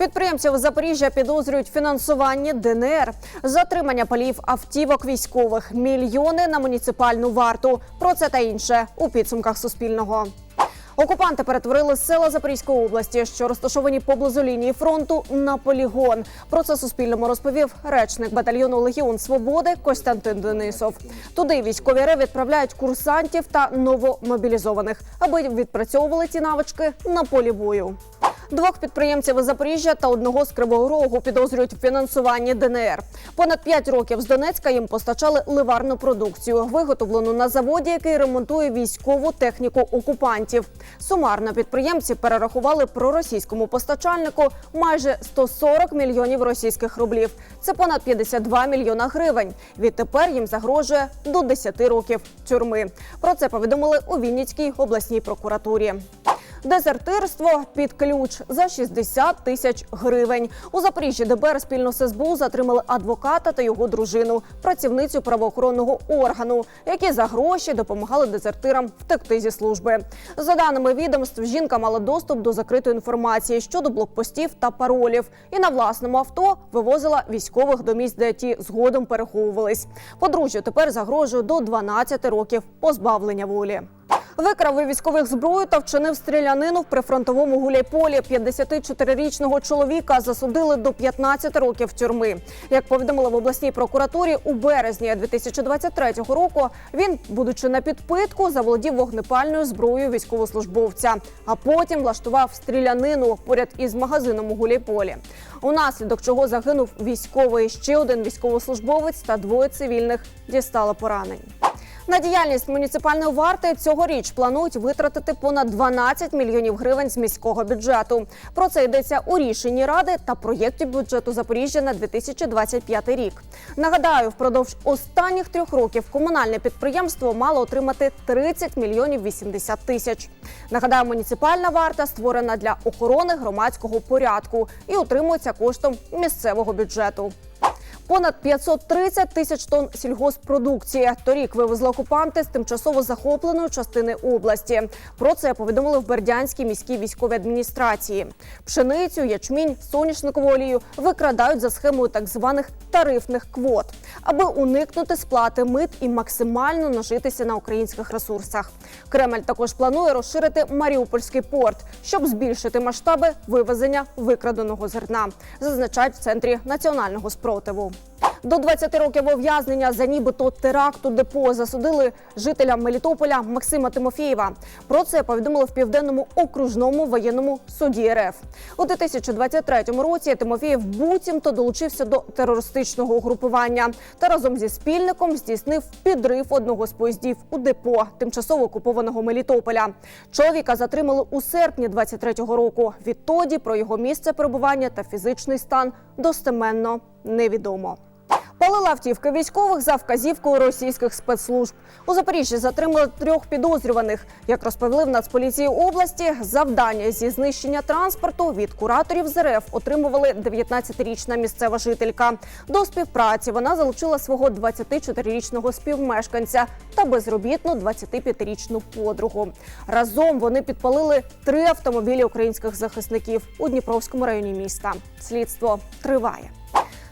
Підприємців Запоріжжя підозрюють фінансування ДНР, затримання палів автівок військових, мільйони на муніципальну варту. Про це та інше у підсумках Суспільного. Окупанти перетворили села Запорізької області, що розташовані поблизу лінії фронту, на полігон. Про це Суспільному розповів речник батальйону Легіон Свободи Костянтин Денисов. Туди військові РФ відправляють курсантів та новомобілізованих, аби відпрацьовували ці навички на полі бою. Двох підприємців із Запоріжжя та одного з Кривого Рогу підозрюють в фінансуванні ДНР. Понад п'ять років з Донецька їм постачали ливарну продукцію, виготовлену на заводі, який ремонтує військову техніку окупантів. Сумарно підприємці перерахували проросійському постачальнику майже 140 мільйонів російських рублів. Це понад 52 мільйона гривень. Відтепер їм загрожує до 10 років тюрми. Про це повідомили у Вінницькій обласній прокуратурі. Дезертирство під ключ за 60 тисяч гривень. У Запоріжжі ДБР спільно з СБУ затримали адвоката та його дружину, працівницю правоохоронного органу, які за гроші допомагали дезертирам втекти зі служби. За даними відомств, жінка мала доступ до закритої інформації щодо блокпостів та паролів, і на власному авто вивозила військових до місць, де ті згодом переховувались. Подружжю тепер загрожує до 12 років позбавлення волі. Викрав у військових зброю та вчинив стрілянину в прифронтовому гуляйполі. 54-річного чоловіка засудили до 15 років тюрми. Як повідомили в обласній прокуратурі, у березні 2023 року він, будучи на підпитку, заволодів вогнепальною зброєю військовослужбовця, а потім влаштував стрілянину поряд із магазином у гуляйполі. Унаслідок чого загинув військовий ще один військовослужбовець та двоє цивільних дістали поранень. На діяльність муніципальної варти цьогоріч планують витратити понад 12 мільйонів гривень з міського бюджету. Про це йдеться у рішенні ради та проєкті бюджету Запоріжжя на 2025 рік. Нагадаю, впродовж останніх трьох років комунальне підприємство мало отримати 30 мільйонів 80 тисяч. Нагадаю, муніципальна варта створена для охорони громадського порядку і утримується коштом місцевого бюджету. Понад 530 тисяч тонн сільгоспродукції торік вивезли окупанти з тимчасово захопленої частини області. Про це повідомили в Бердянській міській військовій адміністрації. Пшеницю, ячмінь, соняшникову олію викрадають за схемою так званих тарифних квот, аби уникнути сплати мит і максимально нажитися на українських ресурсах. Кремль також планує розширити Маріупольський порт, щоб збільшити масштаби вивезення викраденого зерна, зазначають в центрі національного спротиву. До 20 років ув'язнення за нібито теракт у депо засудили жителя Мелітополя Максима Тимофєєва. Про це повідомили в південному окружному воєнному суді РФ. У 2023 році Тимофєєв буцімто долучився до терористичного угрупування та разом зі спільником здійснив підрив одного з поїздів у депо тимчасово окупованого Мелітополя. Чоловіка затримали у серпні 23-го року. Відтоді про його місце перебування та фізичний стан достеменно невідомо. Палили автівки військових за вказівкою російських спецслужб. У Запоріжжі затримали трьох підозрюваних. Як розповіли в Нацполіції області, завдання зі знищення транспорту від кураторів з РФ отримували 19-річна місцева жителька. До співпраці вона залучила свого 24-річного співмешканця та безробітну 25-річну подругу. Разом вони підпалили три автомобілі українських захисників у Дніпровському районі міста. Слідство триває.